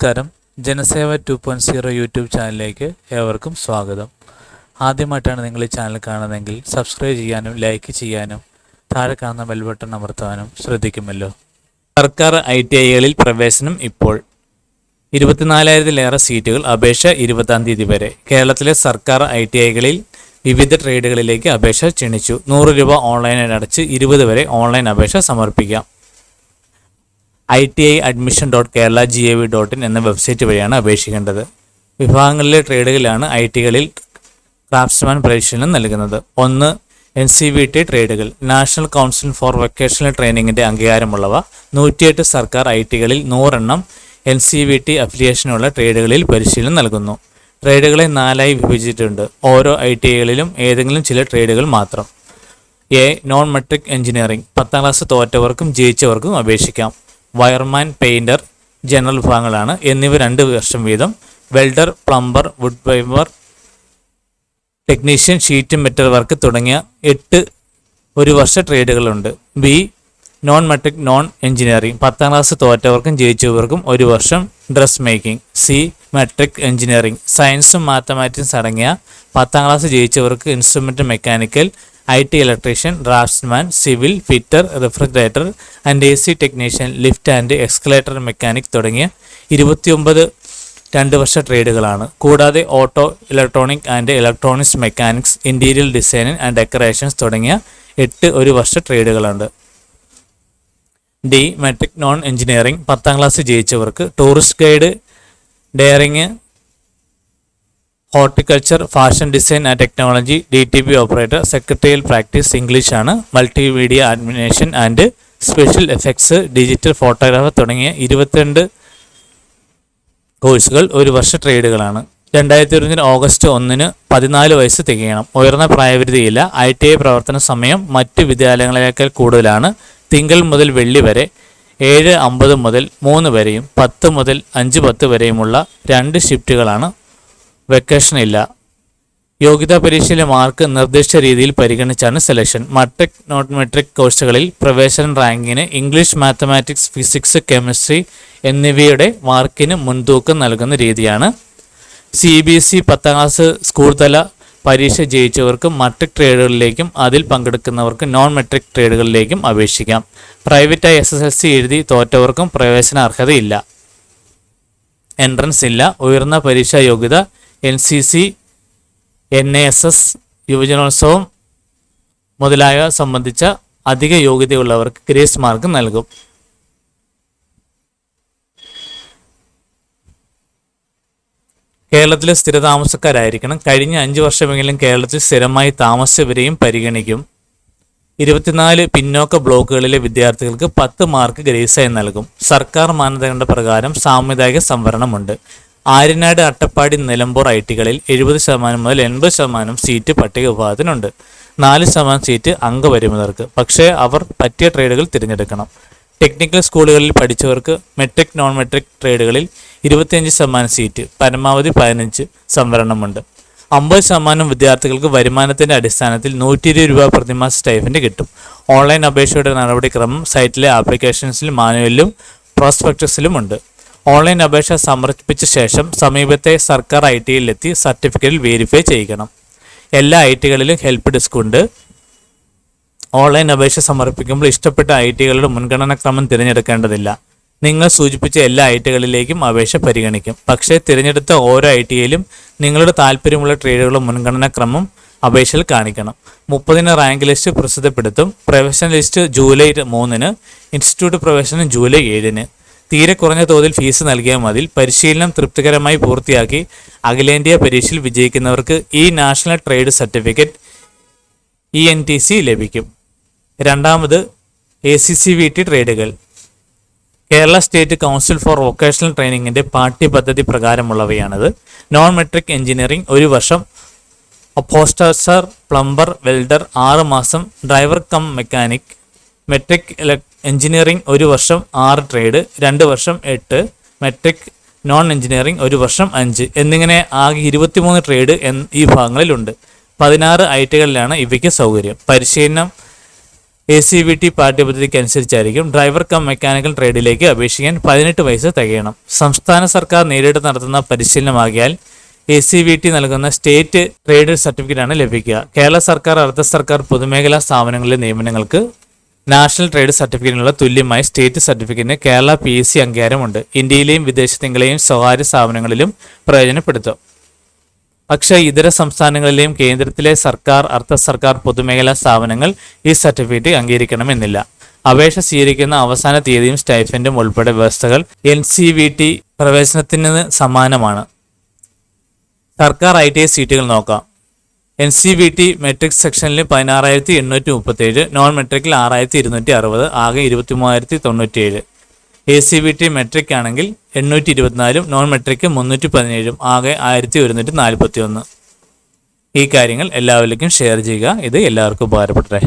നമസ്കാരം. Janaseva two point zero YouTube ചാനലിലേക്ക് ഏവർക്കും സ്വാഗതം. ആദ്യമായിട്ടാണ് നിങ്ങൾ ഈ ചാനൽ കാണുന്നതെങ്കിൽ സബ്സ്ക്രൈബ് ചെയ്യാനും ലൈക്ക് ചെയ്യാനും താഴെ കാണുന്ന ബെൽ ബട്ടൺ അമർത്താനും ശ്രദ്ധിക്കുമല്ലോ. സർക്കാർ ഐ ടി ഐകളിൽ പ്രവേശനം ഇപ്പോൾ. ഇരുപത്തിനാലായിരത്തിലേറെ സീറ്റുകൾ അപേക്ഷ ഇരുപതാം തീയതി വരെ. കേരളത്തിലെ സർക്കാർ ഐ ടി ഐകളിൽ വിവിധ ട്രേഡുകളിലേക്ക് അപേക്ഷ ക്ഷണിച്ചു. നൂറ് രൂപ ഓൺലൈനായി അടച്ച് ഇരുപത് വരെ ഓൺലൈൻ അപേക്ഷ സമർപ്പിക്കാം. I T I admission dot Kerala G A V dot in എന്ന വെബ്സൈറ്റ് വഴിയാണ് അപേക്ഷിക്കേണ്ടത്. വിഭാഗങ്ങളിലെ ട്രേഡുകളാണ് ഐ ടികളിൽ ക്രാഫ്റ്റ്സ്മാൻ പരിശീലനം നൽകുന്നത്. ഒന്ന് എൻ സി വി ടി ട്രേഡുകൾ. നാഷണൽ കൗൺസിൽ ഫോർ വൊക്കേഷണൽ ട്രെയിനിങ്ങിന്റെ അംഗീകാരമുള്ളവ. നൂറ്റിയെട്ട് സർക്കാർ ഐ ടികളിൽ നൂറെണ്ണം എൻ സി വി ടി അഫിലിയേഷനുള്ള ട്രേഡുകളിൽ പരിശീലനം നൽകുന്നു. ട്രേഡുകളെ നാലായി വിഭജിച്ചിട്ടുണ്ട്. ഓരോ ഐ ടി ഐകളിലും ഏതെങ്കിലും ചില ട്രേഡുകൾ മാത്രം. എ നോൺ മെട്രിക് എഞ്ചിനീയറിംഗ് പത്താം ക്ലാസ് തോറ്റവർക്കും ജയിച്ചവർക്കും അപേക്ഷിക്കാം. വയർമാൻ പെയിന്റർ ജനറൽ വിഭാഗങ്ങളാണ്. എന്നിവ രണ്ട് വർഷം വീതം. വെൽഡർ പ്ലംബർ വുഡ് വൈമർ ടെക്നീഷ്യൻ ഷീറ്റ് മെറ്റൽ വർക്ക് തുടങ്ങിയ എട്ട് ഒരു വർഷ ട്രേഡുകളുണ്ട്. B non metric non engineering. പത്താം ക്ലാസ് തോറ്റവർക്കും ജയിച്ചവർക്കും ഒരു വർഷം dress making. C metric engineering. സയൻസും മാത്തമാറ്റിക്സും അടങ്ങിയ പത്താം class ജയിച്ചവർക്ക് instrument mechanical I T electrician draftsman civil fitter refrigerator and A C technician lift and escalator mechanic തുടങ്ങിയ ഇരുപത്തിയൊമ്പത് രണ്ട് വർഷ ട്രേഡുകളാണ്. കൂടാതെ auto electronic and electronics mechanics interior designing and decorations തുടങ്ങിയ എട്ട് ഒരു വർഷ ട്രേഡുകളുണ്ട്. ഡി മെട്രിക് നോൺ എഞ്ചിനീയറിംഗ് പത്താം class ജയിച്ചവർക്ക് tourist guide dairying horticulture fashion design and technology D T P operator secretarial practice English ആണ്. Multimedia animation and special effects digital photographer തുടങ്ങിയ ഇരുപത്തിരണ്ട് കോഴ്സുകൾ ഒരു വർഷ ട്രേഡുകളാണ്. രണ്ടായിരത്തി ഇരുപതിന് ഓഗസ്റ്റ് ഒന്നിന് പതിനാല് വയസ്സ് തികയണം. ഉയർന്ന പ്രായപരിധിയില്ല. ഐ ടി ഐ പ്രവർത്തന സമയം മറ്റ് വിദ്യാലയങ്ങളേക്കാൾ കൂടുതലാണ്. തിങ്കൾ മുതൽ വെള്ളി വരെ ഏഴ് അമ്പത് മുതൽ മൂന്ന് വരെയും പത്ത് മുതൽ അഞ്ച് പത്ത് വരെയുമുള്ള രണ്ട് ഷിഫ്റ്റുകളാണ് വെക്കേഷൻ ഇല്ല. യോഗ്യതാ പരീക്ഷയിലെ മാർക്ക് നിർദ്ദിഷ്ട രീതിയിൽ പരിഗണിച്ചാണ് സെലക്ഷൻ മട്രിക് നോട്ട് മെട്രിക് കോഴ്സുകളിൽ പ്രവേശന റാങ്കിന് ഇംഗ്ലീഷ് മാത്തമാറ്റിക്സ് ഫിസിക്സ് കെമിസ്ട്രി എന്നിവയുടെ മാർക്കിന് മുൻതൂക്കം നൽകുന്ന രീതിയാണ്. സി ബി എസ് ഇ പത്താം ക്ലാസ് സ്കൂൾ തല പരീക്ഷ ജയിച്ചവർക്കും മട്രിക് ട്രേഡുകളിലേക്കും അതിൽ പങ്കെടുക്കുന്നവർക്ക് നോൺ മെട്രിക് ട്രേഡുകളിലേക്കും അപേക്ഷിക്കാം പ്രൈവറ്റായി എസ് എസ് എൽ സി എഴുതി തോറ്റവർക്കും പ്രവേശന അർഹതയില്ല എൻട്രൻസ് ഇല്ല. ഉയർന്ന പരീക്ഷാ യോഗ്യത N C C N S S യുവജനോത്സവം മുതലായവ സംബന്ധിച്ച അധിക യോഗ്യതയുള്ളവർക്ക് ഗ്രേസ് മാർക്ക് നൽകും. കേരളത്തിലെ സ്ഥിരതാമസക്കാരായിരിക്കണം. കഴിഞ്ഞ അഞ്ച് വർഷമെങ്കിലും കേരളത്തിൽ സ്ഥിരമായി താമസിച്ചവരെയും പരിഗണിക്കും. ഇരുപത്തിനാല് പിന്നോക്ക ബ്ലോക്കുകളിലെ വിദ്യാർത്ഥികൾക്ക് പത്ത് മാർക്ക് ഗ്രേസായി നൽകും. സർക്കാർ മാനദണ്ഡ പ്രകാരം സാമുദായിക സംവരണമുണ്ട്. ആര്യനാട് അട്ടപ്പാടി നിലമ്പൂർ ഐ ടികളിൽ എഴുപത് ശതമാനം മുതൽ എൺപത് ശതമാനം സീറ്റ് പട്ടിക വിഭാഗത്തിനുണ്ട്. നാല് ശതമാനം സീറ്റ് അംഗപരിമിതർക്ക്. പക്ഷേ അവർ പറ്റിയ ട്രേഡുകൾ തിരഞ്ഞെടുക്കണം. ടെക്നിക്കൽ സ്കൂളുകളിൽ പഠിച്ചവർക്ക് മെട്രിക് നോൺ മെട്രിക് ട്രേഡുകളിൽ ഇരുപത്തിയഞ്ച് ശതമാനം സീറ്റ് പരമാവധി പതിനഞ്ച് സംവരണമുണ്ട്. അമ്പത് ശതമാനം വിദ്യാർത്ഥികൾക്ക് വരുമാനത്തിന്റെ അടിസ്ഥാനത്തിൽ നൂറ്റി ഇരുപത് രൂപ പ്രതിമാസ സ്റ്റൈഫൻഡ് കിട്ടും. ഓൺലൈൻ അപേക്ഷയുടെ നടപടിക്രമം സൈറ്റിലെ ആപ്ലിക്കേഷൻസിലും മാനുവലിലും പ്രോസ്പെക്ടസിലും ഉണ്ട്. ഓൺലൈൻ അപേക്ഷ സമർപ്പിച്ച ശേഷം സമീപത്തെ സർക്കാർ ഐ ടിയിലെത്തി സർട്ടിഫിക്കറ്റിൽ വെരിഫൈ ചെയ്യണം. എല്ലാ ഐ ടികളിലും ഹെൽപ്പ് ഡെസ്ക് ഉണ്ട്. ഓൺലൈൻ അപേക്ഷ സമർപ്പിക്കുമ്പോൾ ഇഷ്ടപ്പെട്ട ഐ ടികളുടെ മുൻഗണനാക്രമം തിരഞ്ഞെടുക്കേണ്ടതില്ല. നിങ്ങൾ സൂചിപ്പിച്ച എല്ലാ ഐ ടികളിലേക്കും അപേക്ഷ പരിഗണിക്കും. പക്ഷേ തിരഞ്ഞെടുത്ത ഓരോ ഐ ടിയിലും നിങ്ങളുടെ താല്പര്യമുള്ള ട്രേഡുകളുടെ മുൻഗണനാക്രമം അപേക്ഷയിൽ കാണിക്കണം. മുപ്പതിന് റാങ്ക് ലിസ്റ്റ് പ്രസിദ്ധപ്പെടുത്തും. പ്രവേശന ലിസ്റ്റ് ജൂലൈ മൂന്നിന്. ഇൻസ്റ്റിറ്റ്യൂട്ട് പ്രവേശനം ജൂലൈ ഏഴിന്. തീരെ കുറഞ്ഞ തോതിൽ ഫീസ് നൽകിയാൽ മതി. പരിശീലനം തൃപ്തികരമായി പൂർത്തിയാക്കി അഖിലേന്ത്യാ പരീക്ഷയിൽ വിജയിക്കുന്നവർക്ക് ഈ national trade certificate E N T C ലഭിക്കും. രണ്ടാമത് A C C V T ട്രേഡുകൾ. Kerala state council for vocational ട്രെയിനിങ്ങിന്റെ പാഠ്യപദ്ധതി പ്രകാരമുള്ളവയാണത്. നോൺ മെട്രിക് എഞ്ചിനീയറിംഗ് ഒരു വർഷം അപ്പോസ്റ്റർ പ്ലംബർ വെൽഡർ ആറ് മാസം driver cum mechanic metric engineering ഒരു വർഷം ആറ് ട്രേഡ് രണ്ട് വർഷം എട്ട് മെട്രിക് നോൺ എഞ്ചിനീയറിംഗ് ഒരു വർഷം അഞ്ച് എന്നിങ്ങനെ ആകെ ഇരുപത്തിമൂന്ന് ട്രേഡ് ഈ ഭാഗങ്ങളിലുണ്ട്. പതിനാറ് ഐ ടികളിലാണ് ഇവയ്ക്ക് സൗകര്യം. പരിശീലനം എ സി വി ടി പാഠ്യപദ്ധതിക്ക് അനുസരിച്ചായിരിക്കും ഡ്രൈവർ കം മെക്കാനിക്കൽ ട്രേഡിലേക്ക് അപേക്ഷിക്കാൻ പതിനെട്ട് വയസ്സ് തികയണം. സംസ്ഥാന സർക്കാർ നേരിട്ട് നടത്തുന്ന പരിശീലനമാകിയാൽ എ സി വി ടി നൽകുന്ന സ്റ്റേറ്റ് ട്രേഡ് സർട്ടിഫിക്കറ്റാണ് ലഭിക്കുക. കേരള സർക്കാർ അർദ്ധ സർക്കാർ പൊതുമേഖലാ സ്ഥാപനങ്ങളിലെ നിയമനങ്ങൾക്ക് നാഷണൽ ട്രേഡ് സർട്ടിഫിക്കറ്റിനുള്ള തുല്യമായി സ്റ്റേറ്റ് സർട്ടിഫിക്കറ്റിന് കേരള പി എസ് സി അംഗീകാരമുണ്ട്. ഇന്ത്യയിലെയും വിദേശത്തെങ്കിലെയും സ്വകാര്യ സ്ഥാപനങ്ങളിലും പ്രയോജനപ്പെടുത്തും. പക്ഷേ ഇതര സംസ്ഥാനങ്ങളിലെയും കേന്ദ്രത്തിലെ സർക്കാർ അർദ്ധ സർക്കാർ പൊതുമേഖലാ സ്ഥാപനങ്ങൾ ഈ സർട്ടിഫിക്കറ്റ് അംഗീകരിക്കണമെന്നില്ല. അപേക്ഷ സ്വീകരിക്കുന്ന അവസാന തീയതിയും സ്റ്റൈഫൻഡും ഉൾപ്പെടെ വ്യവസ്ഥകൾ എൻ സി വി ടി പ്രവേശനത്തിന് സമാനമാണ്. സർക്കാർ ഐ ടി ഐ സീറ്റുകൾ നോക്കാം. N C B T metric സെക്ഷനിൽ പതിനാറായിരത്തി എണ്ണൂറ്റി മുപ്പത്തേഴ് നോൺ മെട്രിക്കിൽ ആറായിരത്തി ഇരുന്നൂറ്റി അറുപത് ആകെ ഇരുപത്തി മൂവായിരത്തി തൊണ്ണൂറ്റിയേഴ് A C B T metric ആണെങ്കിൽ എണ്ണൂറ്റി ഇരുപത്തിനാലും നോൺ മെട്രിക് മുന്നൂറ്റി പതിനേഴും ആകെ ആയിരത്തി ഒരുന്നൂറ്റി നാൽപ്പത്തി ഒന്ന് ഈ കാര്യങ്ങൾ എല്ലാവരിലേക്കും ഷെയർ ചെയ്യുക. ഇത് എല്ലാവർക്കും ഉപകാരപ്പെട്ടെ